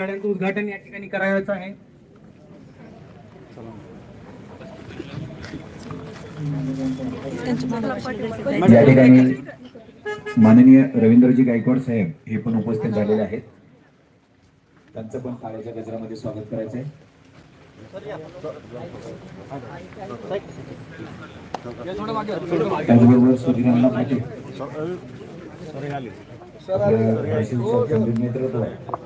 गाड्यांचं उद्घाटन या ठिकाणी करायचं आहे. या ठिकाणी माननीय रवींद्रजी गायकवाड साहेब हे पण उपस्थित झालेले आहेत. त्यांचं पण काळ्याच्या गजरामध्ये स्वागत करायचं आहे त्याचबरोबर सुधीरांना पाटील. नेतृत्व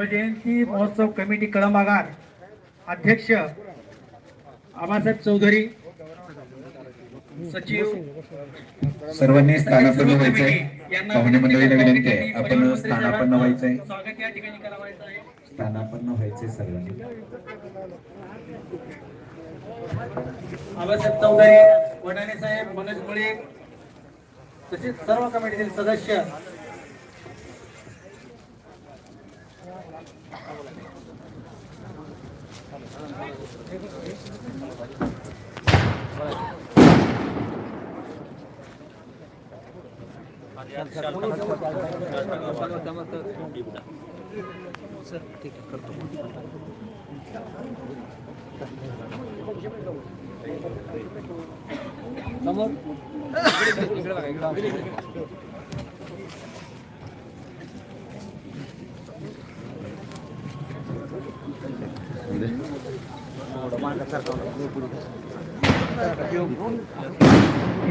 शिवजयंती महोत्सव कमिटी कळंबागार अध्यक्ष आबासाहेब चौधरी सचिव सर्वांनी स्थानापन्न व्हायचंय. पाहुणे मंडळीला विनंती आहे. आपण स्थानापन्न व्हायचंय. स्वागत या ठिकाणी स्थानापन्न व्हायचंय सर्वांनी. आबासाहेब चौधरी वडाणे साहेब मनोज मुळे तसेच सर्व कमिटीतील सदस्य सर ठीक आहे करतो समोर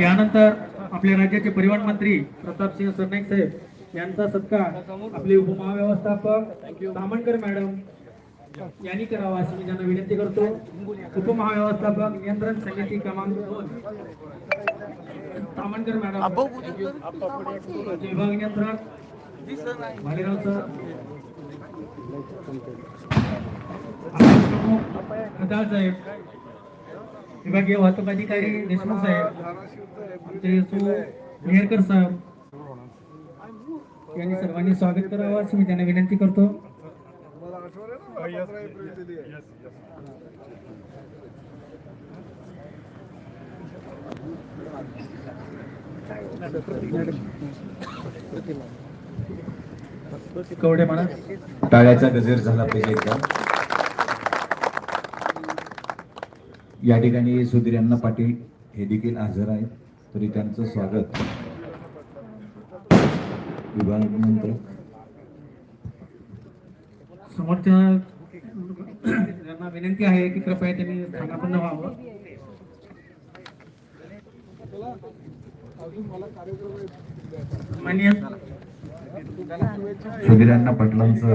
यानंतर आपल्या राज्याचे परिवहन मंत्री प्रतापसिंह सरनाईक साहेब यांचा सत्कार आपले उपमहाव्यवस्थापक दामणकर मॅडम यांनी करावा अशी मी त्यांना विनंती करतो. उपमहाव्यवस्थापक नियंत्रण समिती क्रमांक दोन. दामणकर मॅडम विभाग नियंत्रण भालेराव सर. प्रमुख साहेब विभागीय वाहतूक अधिकारी देशमुख साहेब आमचे मेहरकर साहेब यांनी सर्वांनी स्वागत करावं असं मी त्यांना विनंती करतो. कवडे म्हणा. टाळ्याचा गजर झाला पाहिजे एकदा. या ठिकाणी सुधीर यांना पाटील हे देखील हजर आहेत. तरी त्यांचं स्वागत. विभाग समोरच्या विनंती आहे की कृपया त्यांनी स्थानापन्न व्हावं मान्य सुधीरांना पाटलांचं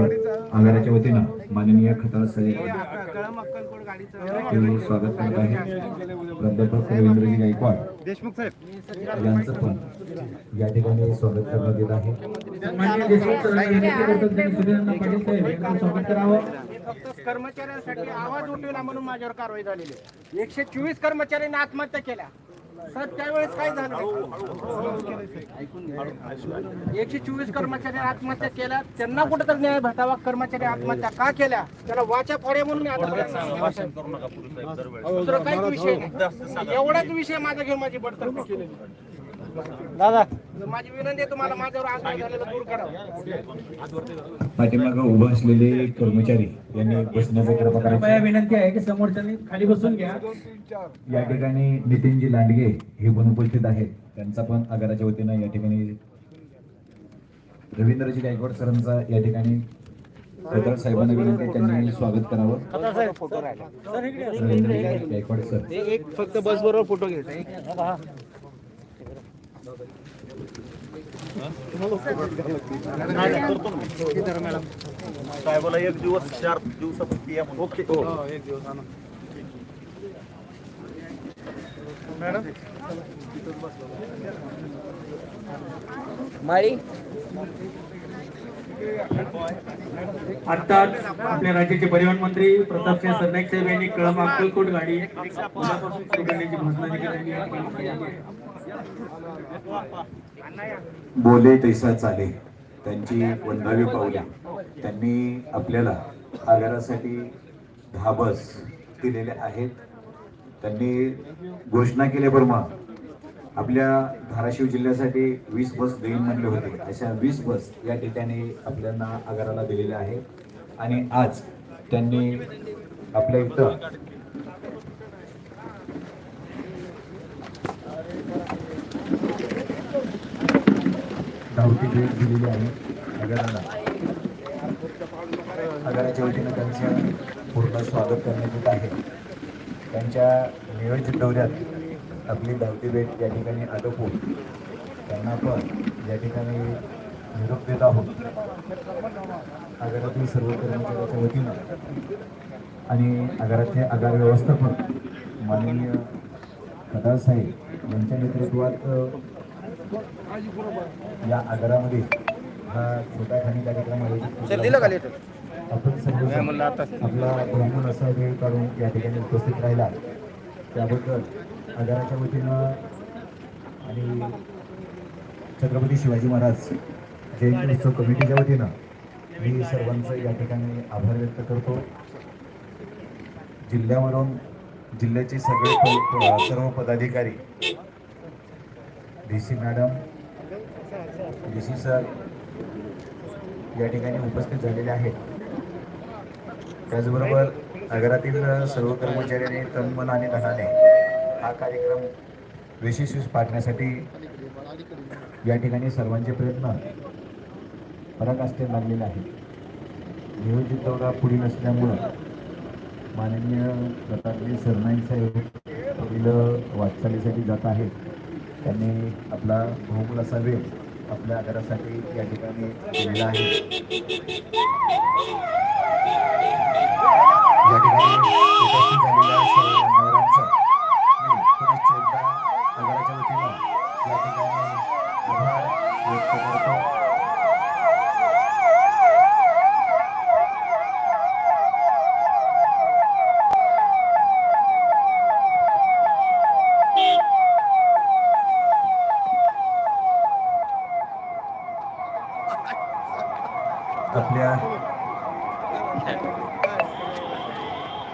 आगाराच्या वतीनं माननीय खताळ साहेब स्वागत करत आहे. प्राध्यापक रवींद्रजी गायकवाड देशमुख साहेब यांचं पण या ठिकाणी स्वागत करण्यात येत आहे. स्वागत करावं. कर्मचाऱ्यांसाठी आवाज उठविला म्हणून माझ्यावर कारवाई झालेली एकशे चोवीस कर्मचाऱ्यांनी आत्महत्या केल्या. सर त्यावेळेस काय झालं? एकशे चोवीस कर्मचारी आत्महत्या केल्या. त्यांना कुठेतरी न्याय भेटावा. कर्मचारी आत्महत्या का केल्या? त्याला वाचा फोडे म्हणून दुसरं काहीच विषय नाही. एवढाच विषय माझा घेऊन माझी बडतर्फी केलेली. दादा. माझी विनंती आहे तुम्हाला माझ्यावर अन्याय झालेला दूर करावा पाठीमागं उभं असलेले कर्मचारी यांनी बसण्याचा कृपा कृपया करायचा विनंती आहे की समोरच्यांनी खाली बसून घ्या. या ठिकाणी नितीनजी लांडगे हे पण उपस्थित आहेत. त्यांचा पण आगाराच्या वतीनं या ठिकाणी रवींद्रजी गायकवाड सरांचा या ठिकाणी खताळ साहेबांना विनंती आहे त्यांनी स्वागत करावं. रवींद्रजी गायकवाड सर. एक फक्त बस बरोबर फोटो घ्यायचा साहेबाला एक दिवस चार दिवसापूर्वी या ओके एक दिवस आणा मॅडम? माळी? आत्ताच आपल्या राज्याचे परिवहन मंत्री प्रतापसिंह सरनाईक साहेब यांनी कळंब अक्कलकोट गाडी उद्यापासून सुरू करण्याची घोषणा देखील त्यांनी आहे. बोले तैसा चाले. त्यांची वंदावी पावले. त्यांनी आपल्याला आगारासाठी दहा बस दिलेल्या आहेत. त्यांनी घोषणा केल्याप्रमाणे आपल्या धाराशिव जिल्ह्यासाठी वीस बस देईन म्हणले होते. अशा वीस बस या ठिकाणी आपल्याला आगाराला दिलेल्या आहेत. आणि आज त्यांनी आपल्या इथं धावती भेट दिलेली आहे. आगाराला. आगाराच्या वतीनं त्यांचं पूर्ण स्वागत करण्यात येत आहे. त्यांच्या नियोजित दौऱ्यात आपली धावती भेट या ठिकाणी आटोपून त्यांना पण या ठिकाणी निरोप देत आहोत. आगारातील सर्व कर्मचाऱ्याच्या वतीनं आणि आगाराचे आगार व्यवस्थापक माननीय कदार साहेब यांच्या नेतृत्वात या आगारामध्ये हा छोटा खाणी कार्यक्रम आयोजित केला होता. आपण सर्व आपला ब्राह्मण असा वेळ काढून या ठिकाणी उपस्थित राहिला. त्याबद्दल आगाराच्या वतीनं आणि छत्रपती शिवाजी महाराज जयंती उत्सव कमिटीच्या वतीनं मी सर्वांचं या ठिकाणी आभार व्यक्त करतो. जिल्ह्यावरून जिल्ह्याचे सगळे सर्व पदाधिकारी D C madam D C sir या ठिकाणी उपस्थित झालेले आहेत. त्याचबरोबर नगरातील सर्व कर्मचाऱ्यांनी तनमन आणि धनाने हा कार्यक्रम विशेष पाडण्यासाठी या ठिकाणी सर्वांचे प्रयत्न पराकाष्ठे लागलेले आहेत. नियोजित दौरा पुढील असल्यामुळं माननीय प्रतापजी सरनाईक साहेब पुढील वाटचालीसाठी जात आहेत. त्यांनी आपला बहुमूल असा वेळ आपल्या आगारासाठी या ठिकाणी दिलेला आहे या ठिकाणी उपस्थित झालेल्या सर्व मान्यवरांचं मी पुनश्च एकदा आगाराच्या वतीनं या ठिकाणी आभार व्यक्त करतो आपल्या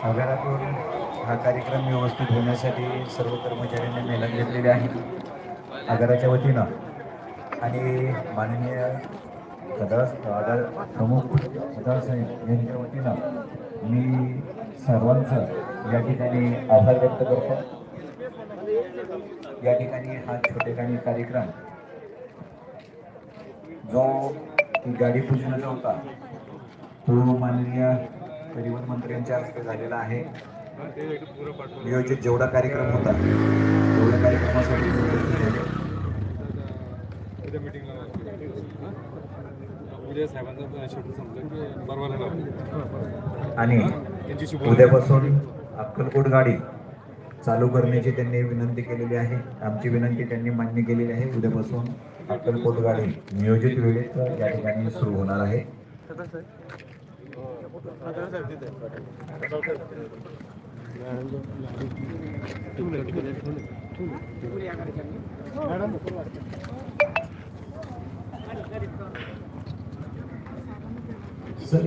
आगारातून हा कार्यक्रम व्यवस्थित होण्यासाठी सर्व कर्मचाऱ्यांनी मेहनत घेतलेली आहे. आगाराच्या वतीनं. आणि माननीय कदास आगार प्रमुख कदास यांच्या वतीनं मी सर्वांचं या ठिकाणी आभार व्यक्त करतो. या ठिकाणी हा छोटेखानी कार्यक्रम जो गाडी पूजनाचा होता. तो माननीय परिवहन मंत्र्यांच्या हस्ते झालेला आहे. नियोजित जेवढा कार्यक्रम होता तेवढ्या कार्यक्रमासाठी आणि उद्यापासून अक्कलकोट गाडी चालू करण्याची त्यांनी विनंती केलेली आहे. आमची विनंती त्यांनी मान्य केलेली आहे. उद्यापासून अक्कलकोट गाडी नियोजित वेळेत या ठिकाणी सुरू होणार आहे. Sir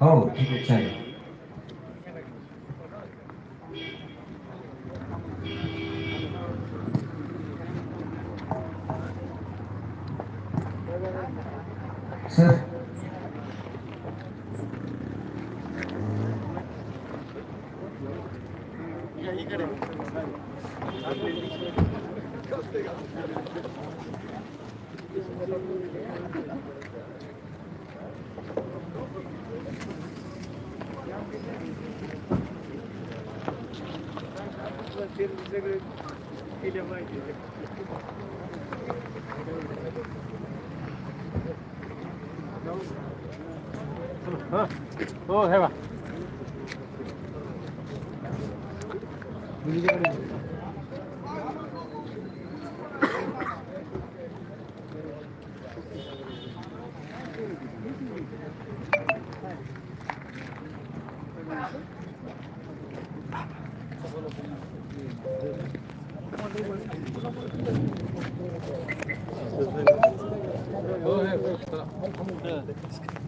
Oh, okay. Sir. Thank you. 啊！哦，来吧。आहे चालेल हो हे बा हो हे चला